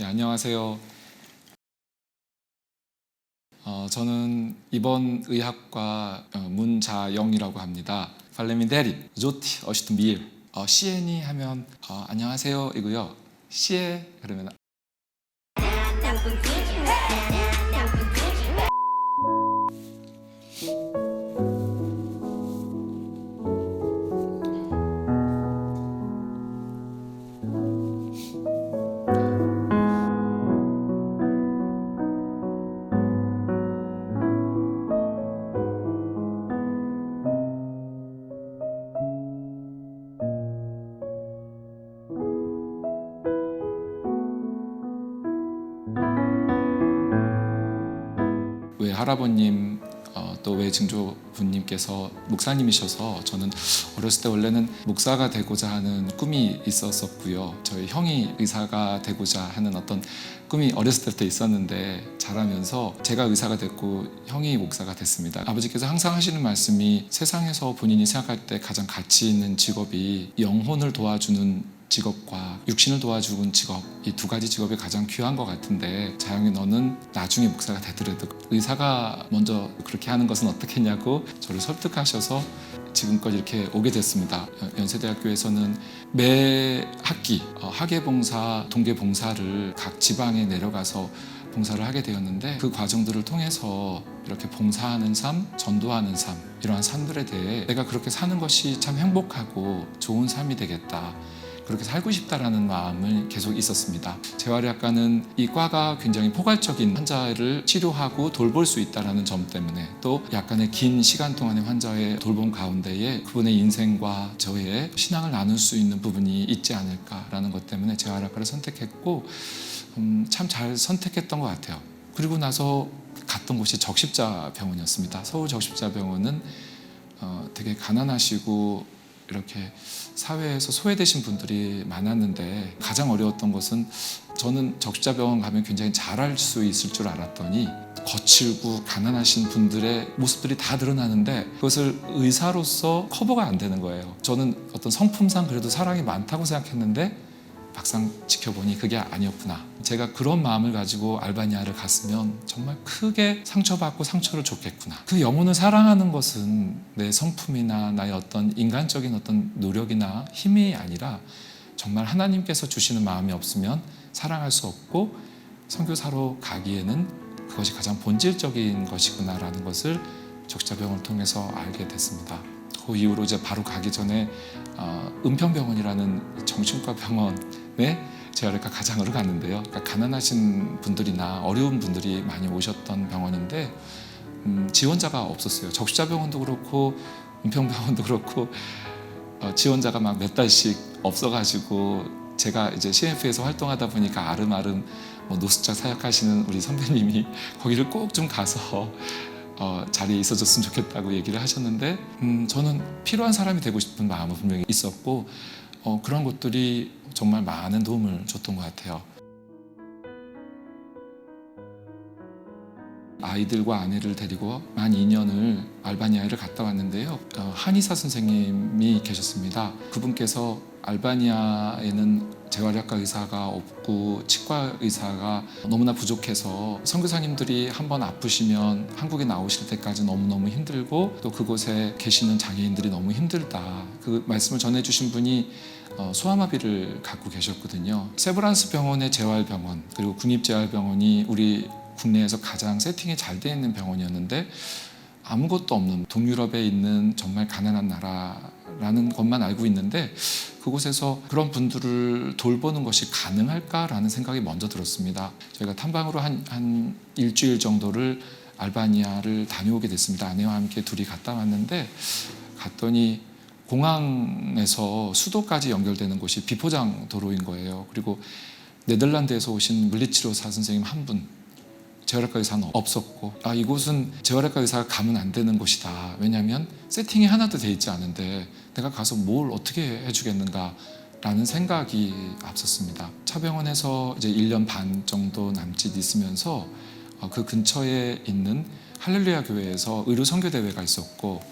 네, 안녕하세요. 어, 저는 이번 의학과 어, 문자영이라고 합니다. 팔레미데리, 조티, 어시트 미일. 어, 시엔이 하면 어, 안녕하세요 이고요. 시에 그러면 외 할아버님 어, 또 외증조부님께서 목사님이셔서 저는 어렸을 때 원래는 목사가 되고자 하는 꿈이 있었었고요. 저희 형이 의사가 되고자 하는 어떤 꿈이 어렸을 때부터 있었는데 자라면서 제가 의사가 됐고 형이 목사가 됐습니다. 아버지께서 항상 하시는 말씀이 세상에서 본인이 생각할 때 가장 가치 있는 직업이 영혼을 도와주는 직업과 육신을 도와주는 직업 이 두 가지 직업이 가장 귀한 것 같은데 자영이 너는 나중에 목사가 되더라도 의사가 먼저 그렇게 하는 것은 어떻겠냐고 저를 설득하셔서 지금껏 이렇게 오게 됐습니다. 연- 연세대학교에서는 매 학기 어, 학예봉사, 동계봉사를 각 지방에 내려가서 봉사를 하게 되었는데 그 과정들을 통해서 이렇게 봉사하는 삶, 전도하는 삶 이러한 삶들에 대해 내가 그렇게 사는 것이 참 행복하고 좋은 삶이 되겠다. 그렇게 살고 싶다라는 마음을 계속 있었습니다. 재활의학과는 이 과가 굉장히 포괄적인 환자를 치료하고 돌볼 수 있다라는 점 때문에 또 약간의 긴 시간 동안의 환자의 돌봄 가운데에 그분의 인생과 저의 신앙을 나눌 수 있는 부분이 있지 않을까라는 것 때문에 재활의학과를 선택했고 음, 참잘 선택했던 것 같아요. 그리고 나서 갔던 곳이 적십자 병원이었습니다. 서울 적십자 병원은 어, 되게 가난하시고 이렇게 사회에서 소외되신 분들이 많았는데 가장 어려웠던 것은 저는 적십자병원 가면 굉장히 잘할 수 있을 줄 알았더니 거칠고 가난하신 분들의 모습들이 다 드러나는데 그것을 의사로서 커버가 안 되는 거예요. 저는 어떤 성품상 그래도 사랑이 많다고 생각했는데 막상 지켜보니 그게 아니었구나. 제가 그런 마음을 가지고 알바니아를 갔으면 정말 크게 상처받고 상처를 줬겠구나. 그 영혼을 사랑하는 것은 내 성품이나 나의 어떤 인간적인 어떤 노력이나 힘이 아니라 정말 하나님께서 주시는 마음이 없으면 사랑할 수 없고 선교사로 가기에는 그것이 가장 본질적인 것이구나라는 것을 적자병을 통해서 알게 됐습니다. 그 이후로 이제 바로 가기 전에 어, 은평병원이라는 정신과 병원 에 재활의과 가장으로 갔는데요. 그러니까 가난하신 분들이나 어려운 분들이 많이 오셨던 병원인데 음, 지원자가 없었어요. 적십자병원도 그렇고 은평 병원도 그렇고 어, 지원자가 막 몇 달씩 없어가지고 제가 이제 CF에서 활동하다 보니까 아름아름 뭐 노숙자 사역하시는 우리 선배님이 거기를 꼭 좀 가서 어, 자리에 있어줬으면 좋겠다고 얘기를 하셨는데 음, 저는 필요한 사람이 되고 싶은 마음은 분명히 있었고 어, 그런 것들이 정말 많은 도움을 줬던 것 같아요. 아이들과 아내를 데리고 만 2년을 알바니아를 갔다 왔는데요. 어, 한의사 선생님이 계셨습니다. 그분께서 알바니아에는 재활의학과 의사가 없고 치과 의사가 너무나 부족해서 선교사님들이 한번 아프시면 한국에 나오실 때까지 너무너무 힘들고 또 그곳에 계시는 장애인들이 너무 힘들다. 그 말씀을 전해주신 분이 어, 소아마비를 갖고 계셨거든요. 세브란스 병원의 재활병원 그리고 국립재활병원이 우리 국내에서 가장 세팅이 잘 돼 있는 병원이었는데 아무것도 없는 동유럽에 있는 정말 가난한 나라라는 것만 알고 있는데 그곳에서 그런 분들을 돌보는 것이 가능할까라는 생각이 먼저 들었습니다. 저희가 탐방으로 한, 한 일주일 정도를 알바니아를 다녀오게 됐습니다. 아내와 함께 둘이 갔다 왔는데 갔더니 공항에서 수도까지 연결되는 곳이 비포장 도로인 거예요. 그리고 네덜란드에서 오신 물리치료사 선생님 한 분, 재활의과 의사는 없었고, 아 이곳은 재활의과 의사가 가면 안 되는 곳이다. 왜냐하면 세팅이 하나도 돼 있지 않은데 내가 가서 뭘 어떻게 해주겠는가. 라는 생각이 앞섰습니다. 차병원에서 이제 1년 반 정도 남짓 있으면서 어, 그 근처에 있는 할렐루야 교회에서 의료 선교 대회가 있었고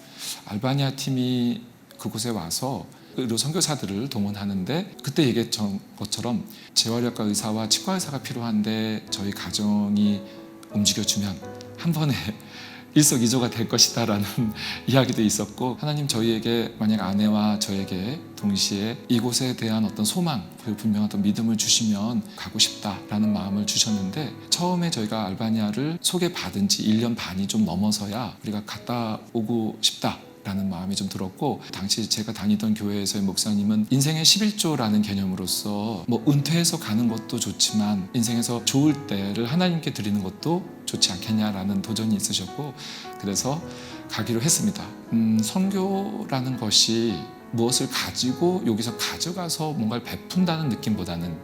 알바니아 팀이 그곳에 와서 의료 선교사들을 동원하는데 그때 얘기했던 것처럼 재활의학과 의사와 치과 의사가 필요한데 저희 가정이 움직여주면 한 번에 일석이조가 될 것이다라는 이야기도 있었고 하나님 저희에게 만약 아내와 저에게 동시에 이곳에 대한 어떤 소망 그리고 분명한 어떤 믿음을 주시면 가고 싶다라는 마음을 주셨는데 처음에 저희가 알바니아를 소개받은 지 1년 반이 좀 넘어서야 우리가 갔다 오고 싶다 라는 마음이 좀 들었고 당시 제가 다니던 교회에서의 목사님은 인생의 11조라는 개념으로서 뭐 은퇴해서 가는 것도 좋지만 인생에서 좋을 때를 하나님께 드리는 것도 좋지 않겠냐라는 도전이 있으셨고 그래서 가기로 했습니다. 음, 선교라는 것이 무엇을 가지고 여기서 가져가서 뭔가를 베푼다는 느낌보다는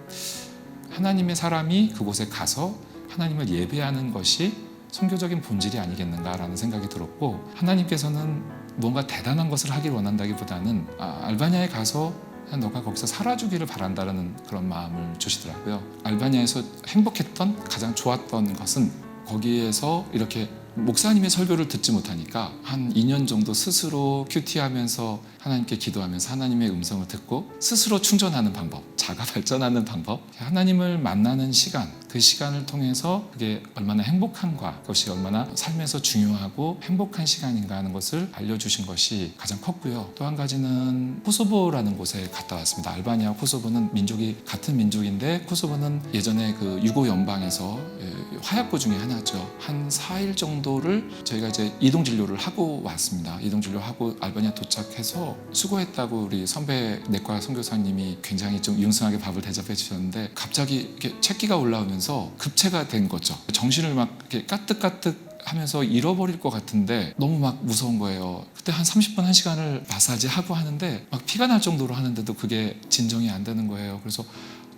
하나님의 사람이 그곳에 가서 하나님을 예배하는 것이 선교적인 본질이 아니겠는가라는 생각이 들었고 하나님께서는 뭔가 대단한 것을 하길 원한다기보다는 아, 알바니아에 가서 너가 거기서 살아주기를 바란다는 그런 마음을 주시더라고요. 알바니아에서 행복했던 가장 좋았던 것은 거기에서 이렇게 목사님의 설교를 듣지 못하니까 한 2년 정도 스스로 큐티하면서 하나님께 기도하면서 하나님의 음성을 듣고 스스로 충전하는 방법, 자가 발전하는 방법, 하나님을 만나는 시간, 그 시간을 통해서 그게 얼마나 행복한가, 그것이 얼마나 삶에서 중요하고 행복한 시간인가 하는 것을 알려주신 것이 가장 컸고요. 또 한 가지는 코소보라는 곳에 갔다 왔습니다. 알바니아 코소보는 민족이 같은 민족인데 코소보는 예전에 그 유고 연방에서 예, 화약고 중에 하나죠. 한 4일 정도를 저희가 이제 이동 진료를 하고 왔습니다. 이동 진료하고 알바니아 도착해서 수고했다고 우리 선배 내과 선교사님이 굉장히 좀 융숭하게 밥을 대접해 주셨는데 갑자기 이렇게 채기가 올라오면서 급체가 된 거죠. 정신을 막 이렇게 까뜩까뜩 하면서 잃어버릴 것 같은데 너무 막 무서운 거예요. 그때 한 30분, 1시간을 마사지 하고 하는데 막 피가 날 정도로 하는데도 그게 진정이 안 되는 거예요. 그래서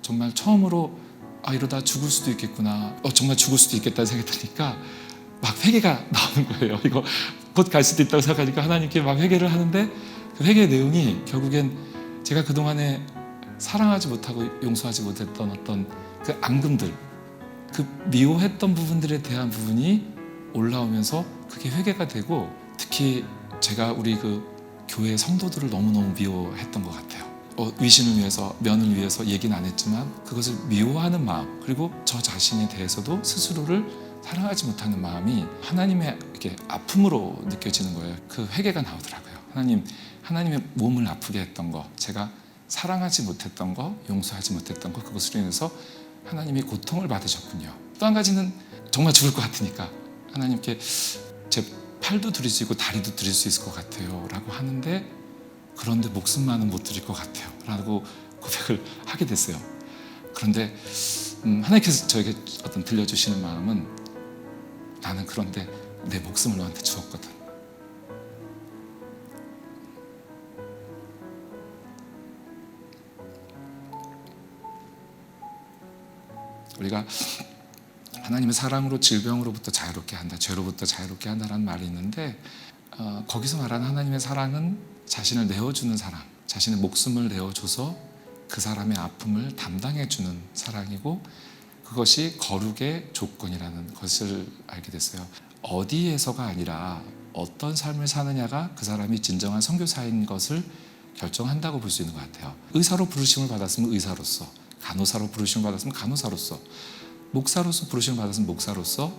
정말 처음으로 아 이러다 죽을 수도 있겠구나. 어 정말 죽을 수도 있겠다는 생각이 드니까 막 회개가 나오는 거예요. 이거 곧 갈 수도 있다고 생각하니까 하나님께 막 회개를 하는데 그 회개 내용이 결국엔 제가 그 동안에 사랑하지 못하고 용서하지 못했던 어떤 그 앙금들, 그 미워했던 부분들에 대한 부분이 올라오면서 그게 회개가 되고 특히 제가 우리 그 교회 성도들을 너무너무 미워했던 것 같아요. 어, 위신을 위해서 면을 위해서 얘기는 안 했지만 그것을 미워하는 마음 그리고 저 자신에 대해서도 스스로를 사랑하지 못하는 마음이 하나님의 이렇게 아픔으로 느껴지는 거예요. 그 회개가 나오더라고요. 하나님 하나님의 몸을 아프게 했던 거 제가 사랑하지 못했던 거 용서하지 못했던 거 그것으로 인해서 하나님이 고통을 받으셨군요. 또 한 가지는 정말 죽을 것 같으니까 하나님께 제 팔도 드릴 수 있고 다리도 드릴 수 있을 것 같아요. 라고 하는데 그런데 목숨만은 못 드릴 것 같아요. 라고 고백을 하게 됐어요. 그런데 음, 하나님께서 저에게 어떤 들려주시는 마음은 나는 그런데 내 목숨을 너한테 주었거든. 우리가 하나님의 사랑으로 질병으로부터 자유롭게 한다, 죄로부터 자유롭게 한다라는 말이 있는데 어, 거기서 말하는 하나님의 사랑은 자신을 내어주는 사랑, 자신의 목숨을 내어줘서 그 사람의 아픔을 담당해주는 사랑이고 그것이 거룩의 조건이라는 것을 알게 됐어요. 어디에서가 아니라 어떤 삶을 사느냐가 그 사람이 진정한 선교사인 것을 결정한다고 볼 수 있는 것 같아요. 의사로 부르심을 받았으면 의사로서, 간호사로 부르심을 받았으면 간호사로서, 목사로서 부르심을 받았으면 목사로서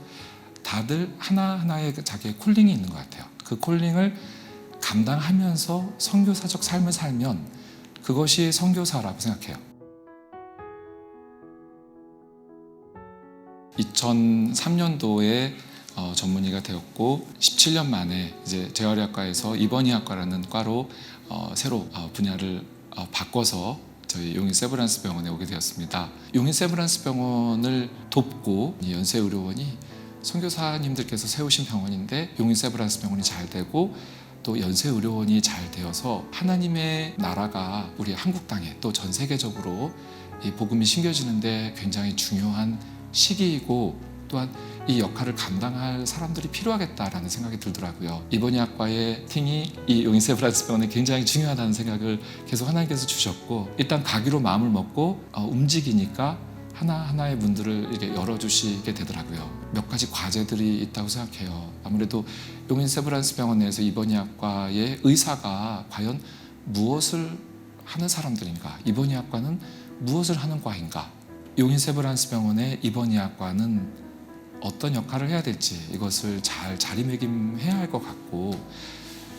다들 하나하나의 그 자기의 콜링이 있는 것 같아요. 그 콜링을 감당하면서 선교사적 삶을 살면 그것이 선교사라고 생각해요. 2003년도에 어, 전문의가 되었고 17년 만에 이제 재활의학과에서 입원의학과라는 과로 어, 새로 어, 분야를 어, 바꿔서 저희 용인 세브란스 병원에 오게 되었습니다. 용인 세브란스 병원을 돕고 이 연세 의료원이 선교사님들께서 세우신 병원인데 용인 세브란스 병원이 잘 되고 또 연세 의료원이 잘 되어서 하나님의 나라가 우리 한국 땅에 또 전 세계적으로 이 복음이 심겨지는데 굉장히 중요한 시기이고 또한 이 역할을 감당할 사람들이 필요하겠다라는 생각이 들더라고요. 이번의학과의 팀이 이 용인 세브란스 병원에 굉장히 중요하다는 생각을 계속 하나님께서 주셨고 일단 가기로 마음을 먹고 어, 움직이니까 하나하나의 문들을 이렇게 열어주시게 되더라고요. 몇 가지 과제들이 있다고 생각해요. 아무래도 용인 세브란스 병원 내에서 입원의학과의 의사가 과연 무엇을 하는 사람들인가? 입원의학과는 무엇을 하는 과인가? 용인 세브란스 병원의 입원의학과는 어떤 역할을 해야 될지 이것을 잘 자리매김해야 할 것 같고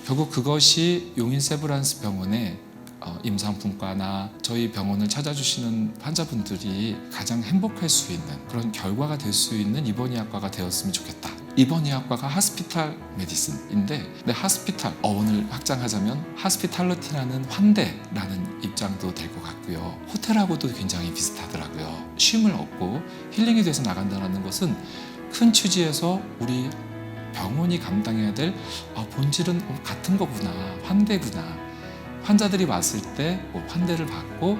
결국 그것이 용인 세브란스 병원의 어, 임상분과나 저희 병원을 찾아주시는 환자분들이 가장 행복할 수 있는 그런 결과가 될 수 있는 입원의학과가 되었으면 좋겠다. 입원의학과가 하스피탈 메디슨인데 근데 하스피탈 어원을 확장하자면 하스피탈러티라는 환대라는 입장도 될 것 같고요. 호텔하고도 굉장히 비슷하더라고요. 쉼을 얻고 힐링이 돼서 나간다는 것은 큰 취지에서 우리 병원이 감당해야 될 아, 본질은 어, 같은 거구나 환대구나. 환자들이 왔을 때 뭐 환대를 받고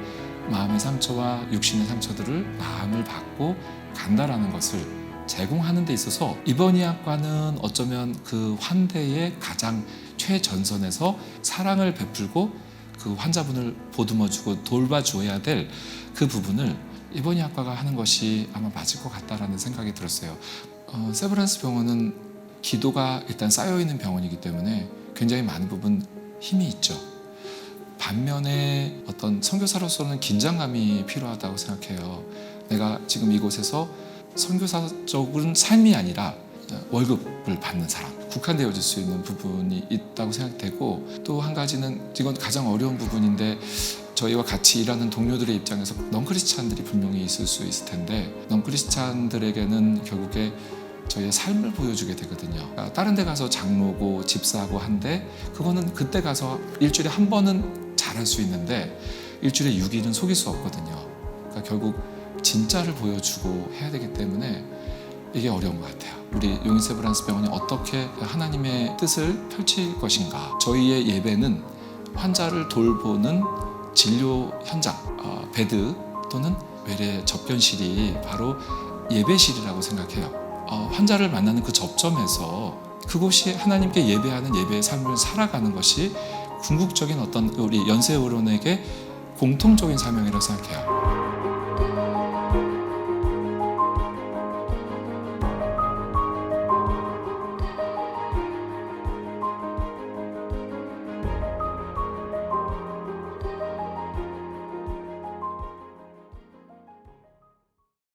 마음의 상처와 육신의 상처들을 마음을 받고 간다라는 것을 제공하는 데 있어서 입원의학과는 어쩌면 그 환대의 가장 최전선에서 사랑을 베풀고 그 환자분을 보듬어주고 돌봐주어야 될 그 부분을 입원의학과가 하는 것이 아마 맞을 것 같다라는 생각이 들었어요. 어, 세브란스 병원은 기도가 일단 쌓여 있는 병원이기 때문에 굉장히 많은 부분 힘이 있죠. 반면에 어떤 선교사로서는 긴장감이 필요하다고 생각해요. 내가 지금 이곳에서 선교사적인 삶이 아니라 월급을 받는 사람, 국한되어질 수 있는 부분이 있다고 생각되고 또 한 가지는 이건 가장 어려운 부분인데 저희와 같이 일하는 동료들의 입장에서 넌크리스찬들이 분명히 있을 수 있을 텐데 넌크리스찬들에게는 결국에 저희의 삶을 보여주게 되거든요. 그러니까 다른 데 가서 장로고 집사고 한데 그거는 그때 가서 일주일에 한 번은 잘할 수 있는데 일주일에 6일은 속일 수 없거든요. 그러니까 결국 진짜를 보여주고 해야 되기 때문에 이게 어려운 것 같아요. 우리 용인세브란스 병원이 어떻게 하나님의 뜻을 펼칠 것인가. 저희의 예배는 환자를 돌보는 진료 현장, 어, 베드 또는 외래 접견실이 바로 예배실이라고 생각해요. 어, 환자를 만나는 그 접점에서 그곳이 하나님께 예배하는 예배의 삶을 살아가는 것이 궁극적인 어떤 우리 연세어른에게 공통적인 사명이라고 생각해요.